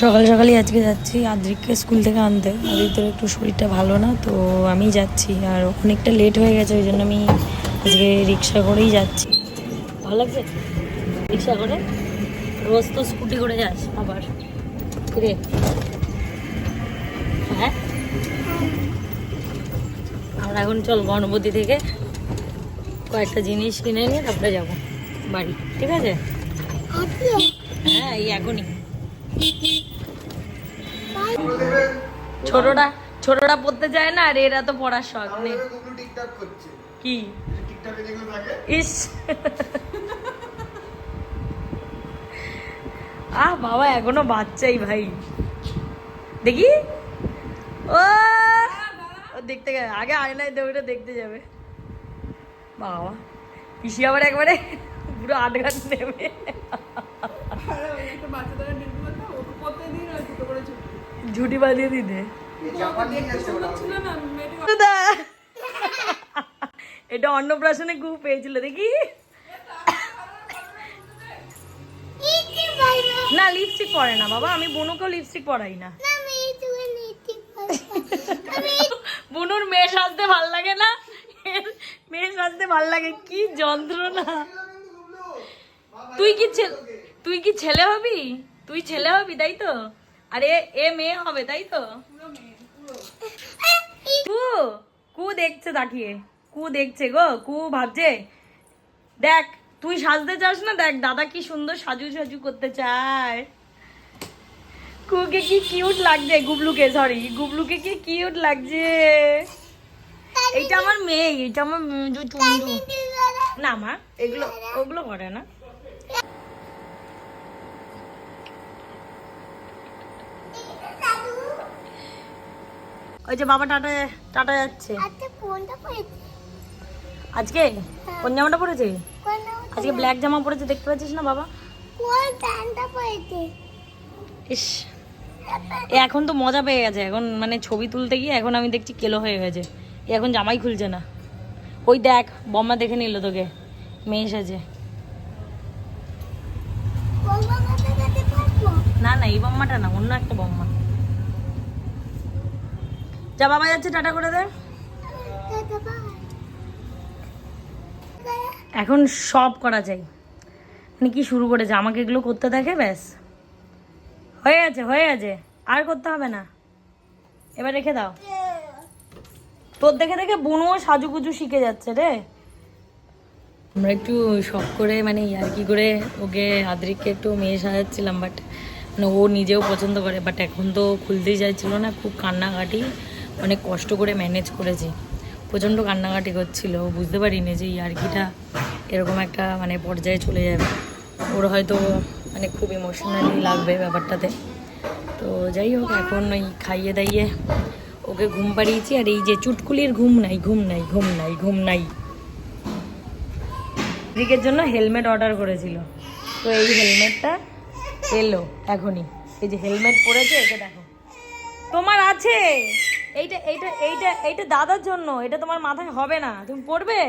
সকাল সকালই আজকে যাচ্ছি। আদ্রিককে স্কুল থেকে আনতে। আদ্রিকের একটু শরীরটা ভালো না, তো আমি যাচ্ছি। আর অনেকটা লেট হয়ে গেছে, ওই জন্য আমি আজকে রিক্সা করেই যাচ্ছি। ভালো লাগছে? রিক্সা করে? রোজ তো স্কুটি করে যাস আবার। রে। হ্যাঁ? আমরা এখন চল গণপতি থেকে কয়েকটা জিনিস কিনে নিয়ে তারপরে যাব। বাড়ি। ঠিক আছে? হ্যাঁ এই এখনই। ছোটটা ছোটটা পড়তে চায় না আর এরা তো পড়ার শখ নেই। কি? ইস। আহ বাবা এখনও বাচ্চাই ভাই। দেখি। ও! দেখতে গেলে আগে আয়নায় দৌড়ে দেখতে যাবে। বাবা পিসি আবার একবারে পুরো আট ঘাট নেবে। ঝুটি বাঁধিয়ে দিতে এটা অন্নপ্রাশনে খুব পেয়েছিল, দেখি। না লিপস্টিক পরে না, বাবা। আমি বুনুকেও লিপস্টিক পরাই না। বুনুর মেয়ে সাজতে ভালো লাগে না। মেয়ে সাজতে ভালো লাগে, কি যন্ত্রণা। তুই কি ছেলে তুই কি ছেলে হবি? তুই ছেলে হবি, তাই তো? আরে, এ মেয়ে হবে, তাই তো? কু কু দেখছে তাকিয়ে। কু দেখছে গো, কু ভাবছে। দেখ, তুই সাজতে চাস না? দেখ, দাদা কি সুন্দর সাজু সাজু করতে চায়। কুকে কি কিউট লাগছে? গুবলুকে সরি গুবলুকে কি কিউট লাগছে? এইটা আমার মেয়ে এটা আমার না, মা, এগুলো, ওগুলো করে না? ওই যে বাবা টাটা টাটা যাচ্ছে। আজকে? কোন জামাটা পরেছে আজকে ব্ল্যাক জামা পরেছে দেখতে পাচ্ছিস না বাবা? ইস। এখন তো মজা পেয়ে গেছে এখন মানে ছবি তুলতে গিয়ে এখন আমি দেখছি কেলো হয়ে গেছে। এখন জামাই খুলছে না। ওই দেখ বম্মা দেখে নিল তোকে। মেয়ে এসেছে। না না এই বম্মাটা না অন্য একটা বম্মা। যা, বাবা যাচ্ছে, টাটা করে দে। এখন সব করা যায়। মানে কি শুরু করেছে? আমাকে এগুলো করতে থাকে ব্যাস। হয়ে গেছে হয়ে গেছে। আর করতে হবে না। এবার রেখে দাও। তোর দেখে দেখে বুনুও সাজুগুজু শিখে যাচ্ছে রে। আমরা একটু শখ করে মানে আর কি করে, ওকে আদ্রিককে একটু মেয়ে সাজাচ্ছিলাম বাট মানে ও নিজেও পছন্দ করে বাট এখন তো খুলতেই চাইছিল না, খুব কান্নাকাটি। অনেক কষ্ট করে ম্যানেজ করেছি। প্রচণ্ড কান্নাকাটি করছিল। বুঝতে পারিনি যে এই আর্কিটা এরকম একটা মানে পর্যায়ে চলে যাবে। ওর হয়তো মানে খুব ইমোশনালি লাগবে ব্যাপারটাতে। তো যাই হোক, এখন ওই খাইয়ে দাইয়ে ওকে ঘুম পাড়িয়েছি। আর এই যে চুটকুলির ঘুম নাই ঘুম নাই ঘুম নাই ঘুম নাই। রিকের জন্য হেলমেট অর্ডার করেছিল। তো এই হেলমেটটা এলো এখনই। এই যে হেলমেট পরেছে একে দেখো। তোমার আছে? এইটা এইটা এইটা এইটা দাদার জন্য এটা তোমার মাথায় হবে না। তুমি পড়বে?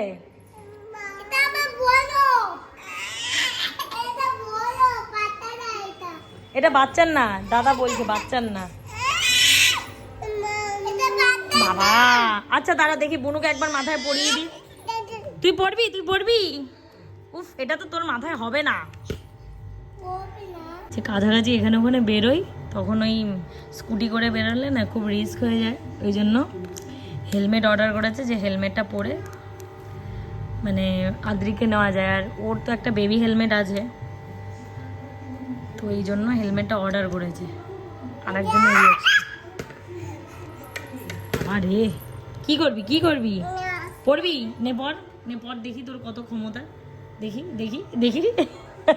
এটা বাচ্চার না দাদা বলছে বাচ্চার না। বাবা আচ্ছা দাঁড়া দেখি বুনুকে একবার মাথায় পরিয়ে দি তুই পড়বি তুই পড়বি? উফ এটা তো তোর মাথায় হবে না। যে কাছাকাছি এখানে ওখানে বেরোই তখন ওই স্কুটি করে বেরোলে না খুব রিস্ক হয়ে যায়। ওই জন্য হেলমেট অর্ডার করেছে যে হেলমেটটা পরে মানে আদ্রিকে নেওয়া যায়। আর ওর তো একটা বেবি হেলমেট আছে। তো এই জন্য হেলমেটটা অর্ডার করেছে। আর একজন আরে, কি করবি কি করবি? পড়বি? নে পর নে পর দেখি তোর কত ক্ষমতা। দেখি দেখি দেখি।